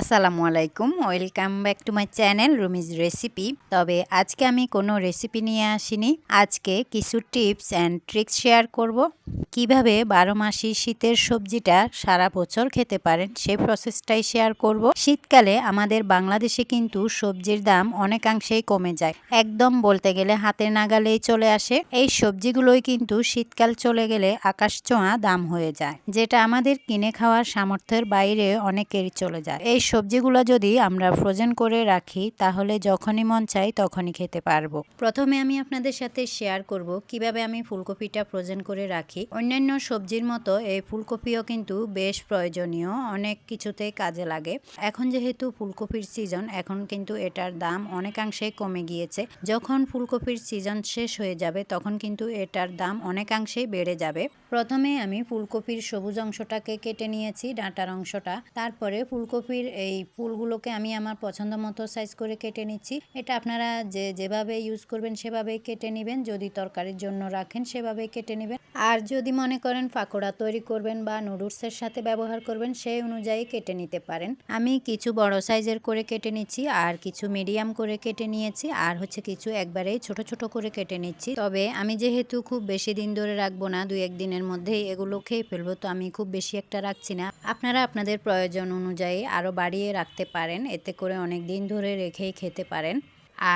আসসালামু আলাইকুম, welcome back to my channel Rumiz recipe. তবে আজকে আমি কোনো রেসিপি নিয়ে আসিনি। আজকে কিছু টিপস অ্যান্ড ট্রিক্স শেয়ার করব। কীভাবে বারো মাসি শীতের সবজিটা সারা বছর খেতে পারেন সেই প্রসেসটাই শেয়ার করব। শীতকালে আমাদের বাংলাদেশে কিন্তু সবজির দাম অনেকাংশেই কমে যায়। একদম বলতে গেলে হাতের নাগালেই চলে আসে। এই সবজিগুলোই কিন্তু শীতকাল চলে গেলে আকাশ ছোঁয়া দাম হয়ে যায়, যেটা আমাদের কিনে খাওয়ার সামর্থ্যের বাইরে অনেকেরই চলে যায়। এই সবজিগুলো যদি আমরা ফ্রোজেন করে রাখি, তাহলে যখনই মন চাই তখনই খেতে পারব। প্রথমে আমি আপনাদের সাথে শেয়ার করব কীভাবে আমি ফুলকপিটা ফ্রোজেন করে রাখি। অন্যান্য সবজির মতো এই ফুলকপিও কিন্তু বেশ প্রয়োজনীয়, অনেক কিছুতেই কাজে লাগে। এখন যেহেতু ফুলকপির সিজন এখন কিন্তু এটার দাম অনেকাংশেই কমে গিয়েছে। যখন ফুলকপির সিজন শেষ হয়ে যাবে, তখন কিন্তু এটার দাম অনেকাংশেই বেড়ে যাবে। প্রথমে আমি ফুলকপির সবুজ অংশটাকে কেটে নিয়েছি, ডাঁটার অংশটা। তারপরে ফুলকপির এই ফুলগুলোকে আমি আমার পছন্দ মতো সাইজ করে কেটে নিচ্ছি। এটা আপনারা যে যেভাবে ইউজ করবেন সেভাবেই কেটে নেবেন। যদি তরকারির জন্য রাখেন সেভাবেই কেটে নেবেন। আর যদি মনে করেন পাকোড়া তৈরি করবেন বা নুডলসের সাথে ব্যবহার করবেন সেই অনুযায়ী কেটে নিতে পারেন। আমি কিছু বড় সাইজের করে কেটে নিচ্ছি আর কিছু মিডিয়াম করে কেটে নিয়েছি আর হচ্ছে কিছু একবারেই ছোট ছোট করে কেটে নিচ্ছি। তবে আমি যেহেতু খুব বেশি দিন ধরে রাখব না, দুই একদিনের মধ্যেই এগুলো খেয়ে ফেলব, তো আমি খুব বেশি একটা রাখছি না। আপনারা আপনাদের প্রয়োজন অনুযায়ী আরও বাড়িয়ে রাখতে পারেন। এতে করে অনেক দিন ধরে রেখেই খেতে পারেন।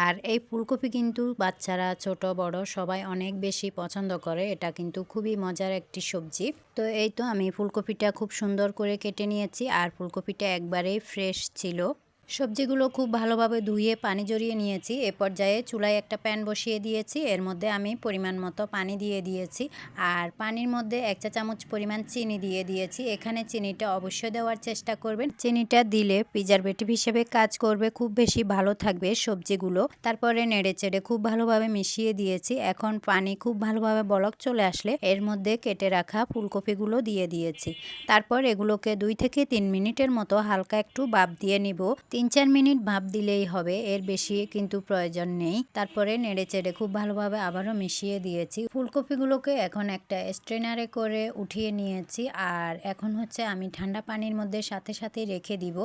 আর এই ফুলকপি কিন্তু বাচ্চারা, ছোট, বড় সবাই অনেক বেশি পছন্দ করে। এটা কিন্তু খুবই মজার একটি সবজি। তো এই তো আমি ফুলকপিটা খুব সুন্দর করে কেটে নিয়েছি। আর ফুলকপিটা একবারেই ফ্রেশ ছিল। সবজিগুলো খুব ভালোভাবে ধুয়ে পানি জড়িয়ে নিয়েছি। এ পর্যায়ে চুলায় একটা প্যান বসিয়ে দিয়েছি। এর মধ্যে আমি পরিমাণ মতো পানি দিয়ে দিয়েছি। আর পানির মধ্যে এক চা চামচ পরিমাণ চিনি দিয়ে দিয়েছি। এখানে চিনিটা অবশ্যই দেওয়ার চেষ্টা করবেন। চিনিটা দিলে প্রিজারভেটিভ হিসেবে কাজ করবে, খুব বেশি ভালো থাকবে সবজিগুলো। তারপরে নেড়ে চেড়ে খুব ভালোভাবে মিশিয়ে দিয়েছি। এখন পানি খুব ভালোভাবে বলক চলে আসলে এর মধ্যে কেটে রাখা ফুলকপিগুলো দিয়ে দিয়েছি। তারপর এগুলোকে দুই থেকে তিন মিনিটের মতো হালকা একটু বাপ দিয়ে নিব। তিন চার মিনিট ভাপ দিলেই হবে, এর বেশি কিন্তু প্রয়োজন নেই। তারপরে নেড়ে চেড়ে খুব ভালোভাবে আবারও মিশিয়ে দিয়েছি। ফুলকপিগুলোকে এখন একটা স্ট্রেনারে করে উঠিয়ে নিয়েছি, আর এখন হচ্ছে আমি ঠান্ডা পানির মধ্যে সাথে সাথে রেখে দিব।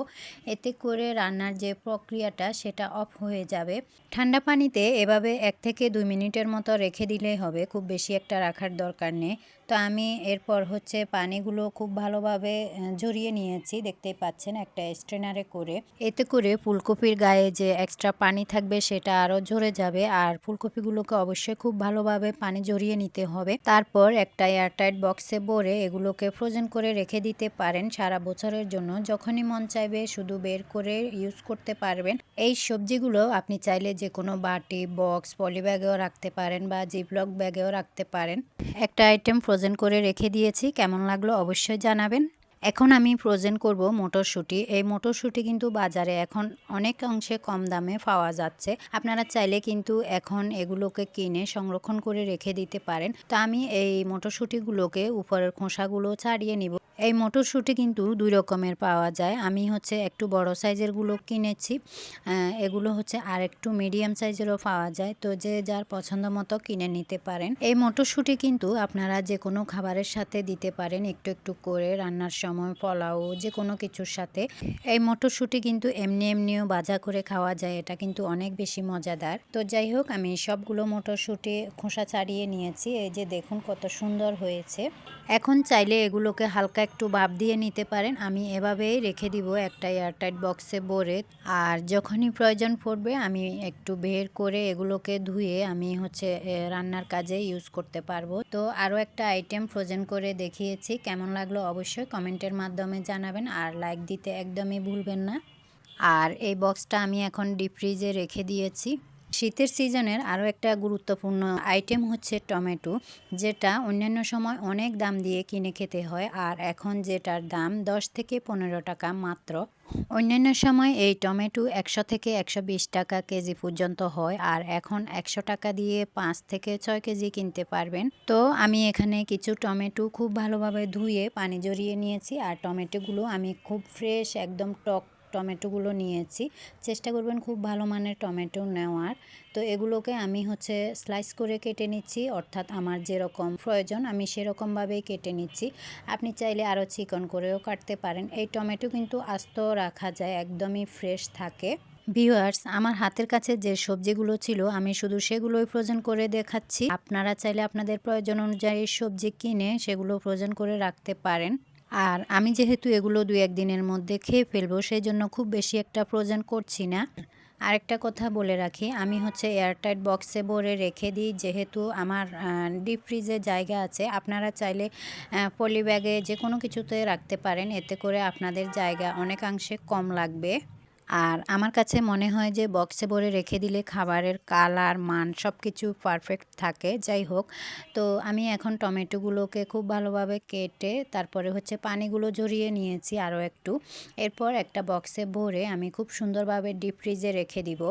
এতে করে রান্নার যে প্রক্রিয়াটা, সেটা অফ হয়ে যাবে। ঠান্ডা পানিতে এভাবে এক থেকে দুই মিনিটের মতো রেখে দিলেই হবে, খুব বেশি একটা রাখার দরকার নেই। তো আমি এরপর হচ্ছে পানিগুলো খুব ভালোভাবে জড়িয়ে নিয়েছি, দেখতেই পাচ্ছেন একটা স্ট্রেনারে করে। এতে করে ফুলকপির গায়ে যে এক্সট্রা পানি থাকবে সেটা আরও ঝরে যাবে আর ফুলকপিগুলোকে অবশ্যই খুব ভালোভাবে পানি জড়িয়ে নিতে হবে। তারপর একটা এয়ারটাইট বক্সে ভরে এগুলোকে ফ্রোজেন করে রেখে দিতে পারেন সারা বছরের জন্য। যখনই মন চাইবে শুধু বের করে ইউজ করতে পারবেন। এই সবজিগুলো আপনি চাইলে যে কোনো বাটি বক্স পলি ব্যাগেও রাখতে পারেন বা জিপলক ব্যাগেও রাখতে পারেন। একটা আইটেম ফ্রোজেন করে রেখে দিয়েছি। কেমন লাগল অবশ্যই জানাবেন। এখন আমি ফ্রোজেন করব মটরশুঁটি। এই মটরশুঁটি কিন্তু বাজারে এখন অনেক অংশে কম দামে পাওয়া যাচ্ছে। আপনারা চাইলে কিন্তু এখন এগুলোকে কিনে সংরক্ষণ করে রেখে দিতে পারেন। তো আমি এই মটরশুঁটিগুলোকে উপরের খোসাগুলো ছাড়িয়ে নিব। এই মটরশুঁটি কিন্তু দুই রকমের পাওয়া যায়। আমি হচ্ছে একটু বড় সাইজেরগুলো কিনেছি এগুলো হচ্ছে আর একটু মিডিয়াম সাইজেরও পাওয়া যায়। তো যে যার পছন্দ মতো কিনে নিতে পারেন। এই মটরশুঁটি কিন্তু আপনারা যে কোনো খাবারের সাথে দিতে পারেন, একটু একটু করে রান্নার সময়, পোলাও যে কোনো কিছুর সাথে। এই মটরশুঁটি কিন্তু এমনি এমনিও বাজা করে খাওয়া যায়, এটা কিন্তু অনেক বেশি মজাদার। তো যাই হোক, আমি সবগুলো মটরশুঁটি খোসা ছাড়িয়ে নিয়েছি। এই যে দেখুন কত সুন্দর হয়েছে। এখন চাইলে এগুলোকে হালকা একটু ভাপ দিয়ে নিতে পারেন, আমি এভাবেই রেখে দিব একটা এয়ারটাইট বক্সে ভরে। আর যখনই প্রয়োজন পড়বে, আমি একটু বের করে এগুলোকে ধুয়ে আমি হচ্ছে রান্নার কাজে ইউজ করতে পারব। তো আরও একটা আইটেম ফ্রোজেন করে দেখিয়েছি, কেমন লাগল অবশ্যই কমেন্টের মাধ্যমে জানাবেন, আর লাইক দিতে একদমই ভুলবেন না। আর এই বক্সটা আমি এখন ডিপ ফ্রিজে রেখে দিয়েছি। শীতের সিজনের আরও একটা গুরুত্বপূর্ণ আইটেম হচ্ছে টমেটো, যেটা অন্যান্য সময় অনেক দাম দিয়ে কিনে খেতে হয় আর এখন যেটার দাম দশ থেকে পনেরো টাকা মাত্র। অন্যান্য সময় এই টমেটো একশো থেকে একশো বিশ টাকা কেজি পর্যন্ত হয় আর এখন একশো টাকা দিয়ে পাঁচ থেকে ছয় কেজি কিনতে পারবেন। তো আমি এখানে কিছু টমেটো খুব ভালোভাবে ধুয়ে পানি জড়িয়ে নিয়েছি আর টমেটোগুলো আমি খুব ফ্রেশ, একদম টক টমেটোগুলো নিয়েছি। চেষ্টা করবেন খুব ভালো মানের টমেটো নেওয়ার। তো এগুলোকে আমি হচ্ছে স্লাইস করে কেটে নিচ্ছি, অর্থাৎ আমার যেরকম প্রয়োজন আমি সেরকমভাবেই কেটে নিচ্ছি। আপনি চাইলে আরও চিকন করেও কাটতে পারেন। এই টমেটো কিন্তু আস্ত রাখা যায়, একদমই ফ্রেশ থাকে। ভিউয়ার্স, আমার হাতের কাছে যে সবজিগুলো ছিল, আমি শুধু সেগুলোই ফ্রোজেন করে দেখাচ্ছি। আপনারা চাইলে আপনাদের প্রয়োজন অনুযায়ী সবজি কিনে সেগুলো ফ্রোজেন করে রাখতে পারেন। আর আমি যেহেতু এগুলো দু একদিনের মধ্যে খেয়ে ফেলব সেই জন্য খুব বেশি একটা প্রয়োজন করছি না। আরেকটা কথা বলে রাখি, আমি হচ্ছে এয়ারটাইট বক্সে ভরে রেখে দিই, যেহেতু আমার ডিপ ফ্রিজে জায়গা আছে, আপনারা চাইলে পলি ব্যাগে যে কোনো কিছুতে রাখতে পারেন, এতে করে আপনাদের জায়গা অনেকাংশে কম লাগবে। আর আমার কাছে মনে হয় যে বক্সে ভরে রেখে দিলে খাবারের কালার মান সব কিছু পারফেক্ট থাকে। যাই হোক, তো আমি এখন টমেটোগুলোকে খুব ভালোভাবে কেটে তারপরে হচ্ছে পানিগুলো জড়িয়ে নিয়েছি আরও একটু। এরপর একটা বক্সে ভরে আমি খুব সুন্দরভাবে ডিপ ফ্রিজে রেখে দিব।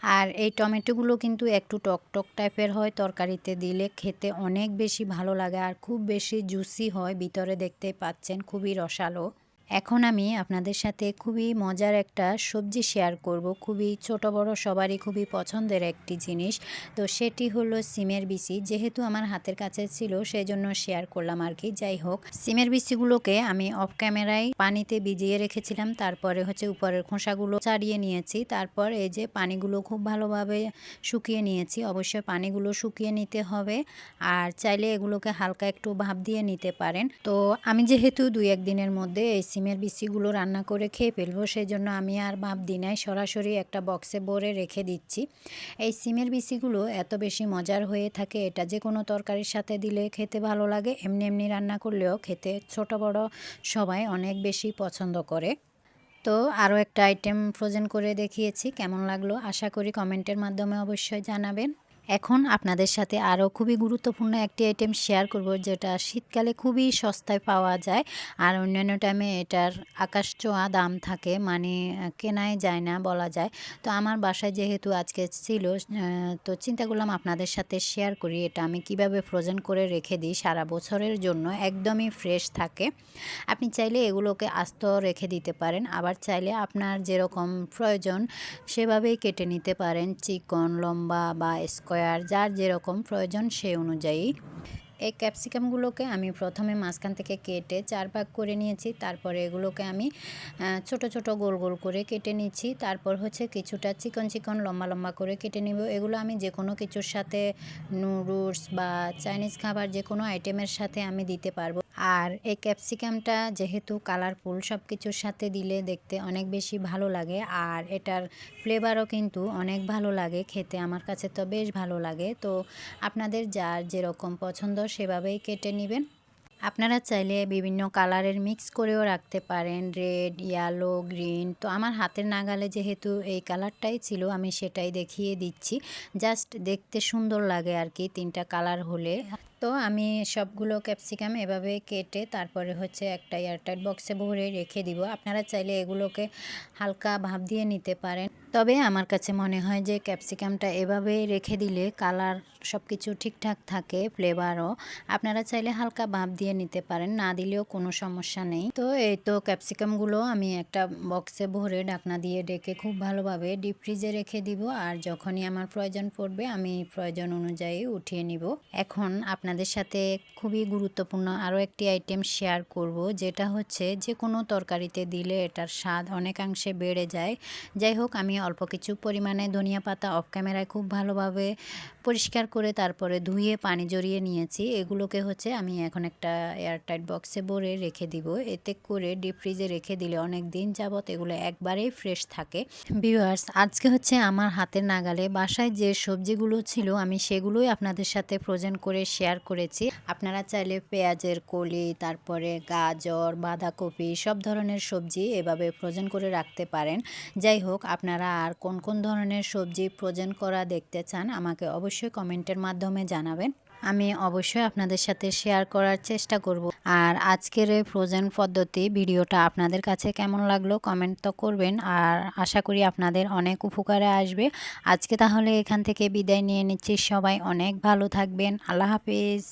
আর এই টমেটোগুলো কিন্তু একটু টক টক টাইপের হয়, তরকারিতে দিলে খেতে অনেক বেশি ভালো লাগে আর খুব বেশি জুসি হয়, ভিতরে দেখতে পাচ্ছেন খুবই রসালো। এখন আমি আপনাদের সাথে খুবই মজার একটা সবজি শেয়ার করব। খুবই ছোট, বড়, সবারই খুবই পছন্দের একটি জিনিস। তো সেটি হলো সিমের বিচি। যেহেতু আমার হাতের কাছে ছিল সেই জন্য শেয়ার করলাম আর কি। যাই হোক, সিমের বিচিগুলোকে আমি অফ ক্যামেরায় পানিতে ভিজিয়ে রেখেছিলাম। তারপরে হচ্ছে উপরের খোসাগুলো চাড়িয়ে নিয়েছি। তারপর এই যে পানিগুলো খুব ভালোভাবে শুকিয়ে নিয়েছি। অবশ্যই পানিগুলো শুকিয়ে নিতে হবে। আর চাইলে এগুলোকে হালকা একটু ভাপ দিয়ে নিতে পারেন। তো আমি যেহেতু দুই একদিনের মধ্যে এই সিমের বিচিগুলো রান্না করে খেয়ে ফেলব সেই জন্য আমি আর ভাব দিনাই সরাসরি একটা বক্সে ভরে রেখে দিচ্ছি। এই সিমের বিচিগুলো এত বেশি মজার হয়ে থাকে, এটা যে কোনো তরকারির সাথে দিলে খেতে ভালো লাগে। এমনি এমনি রান্না করলেও খেতে ছোট বড় সবাই অনেক বেশি পছন্দ করে। তো আরও একটা আইটেম ফ্রোজেন করে দেখিয়েছি, কেমন লাগল? আশা করি কমেন্টের মাধ্যমে অবশ্যই জানাবেন। এখন আপনাদের সাথে আরও খুবই গুরুত্বপূর্ণ একটি আইটেম শেয়ার করব, যেটা শীতকালে খুবই সস্তায় পাওয়া যায়। আর অন্যান্য টাইমে এটার আকাশ ছোঁয়া দাম থাকে মানে কেনাই যায় না বলা যায়। তো আমার বাসায় যেহেতু আজকে ছিল তো চিন্তা করলাম আপনাদের সাথে শেয়ার করি, এটা আমি কীভাবে ফ্রোজেন করে রেখে দিই সারা বছরের জন্য, একদমই ফ্রেশ থাকে। আপনি চাইলে এগুলোকে আস্ত রেখে দিতে পারেন, আবার চাইলে আপনার যেরকম প্রয়োজন সেভাবেই কেটে নিতে পারেন, চিকন, লম্বা বা স্কোয়ার স্কোয়ার যার যেরকম প্রয়োজন সেই অনুযায়ী। এই ক্যাপসিকামগুলোকে আমি প্রথমে মাঝখান থেকে কেটে চার ভাগ করে নিয়েছি। তারপরে এগুলোকে আমি ছোট ছোট গোল গোল করে কেটে নিচ্ছি। তারপর হচ্ছে কিছুটা চিকন চিকন লম্বা লম্বা করে কেটে নিব। এগুলো আমি যে কোনো কিছুর সাথে নুডলস বা চাইনিজ খাবার যে কোনো আইটেমের সাথে আমি দিতে পারব। আর এই ক্যাপসিকামটা যেহেতু কালারফুল সব কিছুর সাথে দিলে দেখতে অনেক বেশি ভালো লাগে আর এটার ফ্লেভারও কিন্তু অনেক ভালো লাগে, খেতে আমার কাছে তো বেশ ভালো লাগে। তো আপনাদের যার যেরকম পছন্দ সেভাবেই কেটে নেবেন। আপনারা চাইলে বিভিন্ন কালারের মিক্স করেও রাখতে পারেন, রেড, ইয়েলো, গ্রিন। তো আমার হাতের নাগালে যেহেতু এই কালারটাই ছিল, আমি সেটাই দেখিয়ে দিচ্ছি। জাস্ট দেখতে সুন্দর লাগে আর কি তিনটা কালার হলে। তো আমি সবগুলো ক্যাপসিকাম এভাবে কেটে তারপরে হচ্ছে একটা এয়ারটাইট বক্সে ভরে রেখে দিব। আপনারা চাইলে এগুলোকে হালকা ভাব দিয়ে নিতে পারেন। তবে আমার কাছে মনে হয় যে ক্যাপসিকামটা এভাবে রেখে দিলে কালার সব কিছু ঠিকঠাক থাকে ফ্লেভারও আপনারা চাইলে হালকা ভাব দিয়ে নিতে পারেন, না দিলেও কোনো সমস্যা নেই। তো এই তো ক্যাপসিকামগুলো আমি একটা বক্সে ভরে ডাকনা দিয়ে ডেকে খুব ভালোভাবে ডিপ ফ্রিজে রেখে দিব আর যখনই আমার প্রয়োজন পড়বে আমি প্রয়োজন অনুযায়ী উঠিয়ে নিব। এখন আপনাদের সাথে খুবই গুরুত্বপূর্ণ আরও একটি আইটেম শেয়ার করব, যেটা হচ্ছে যে কোনো তরকারিতে দিলে এটার স্বাদ অনেকাংশে বেড়ে যায়। যাই হোক, আমি অল্প কিছু পরিমাণে ধনিয়া পাতা অফ ক্যামেরায় খুব ভালোভাবে পরিষ্কার করে তারপরে ধুয়ে, পানি জড়িয়ে নিয়েছি। এগুলোকে হচ্ছে আমি এখন একটা এয়ারটাইট বক্সে ভরে রেখে দিব। এতে করে ডিপ ফ্রিজে রেখে দিলে অনেক দিন যাবত এগুলো একবারেই ফ্রেশ থাকে। ভিউয়ার্স আজকে হচ্ছে আমার হাতের নাগালে বাসায় যে সবজিগুলো ছিল আমি সেগুলোই আপনাদের সাথে ফ্রোজেন করে শেয়ার করেছি। আপনারা চাইলে পেঁয়াজের কলি, তারপরে গাজর, বাঁধাকপি সব ধরনের সবজি এভাবে ফ্রোজেন করে রাখতে পারেন। যাই হোক, আপনারা আর কোন কোন ধরনের সবজি ফ্রোজেন করা দেখতে চান আমাকে অবশ্যই কমেন্টের মাধ্যমে জানাবেন। আমি অবশ্যই আপনাদের সাথে শেয়ার করার চেষ্টা করব। আর আজকের এই ফ্রোজেন পদ্ধতি ভিডিওটা আপনাদের কাছে কেমন লাগল কমেন্ট তো করবেন। আর আশা করি আপনাদের অনেক উপকারে আসবে। আজকে তাহলে এখান থেকে বিদায় নিয়ে নিচ্ছি। সবাই অনেক ভালো থাকবেন। আল্লাহ হাফিজ।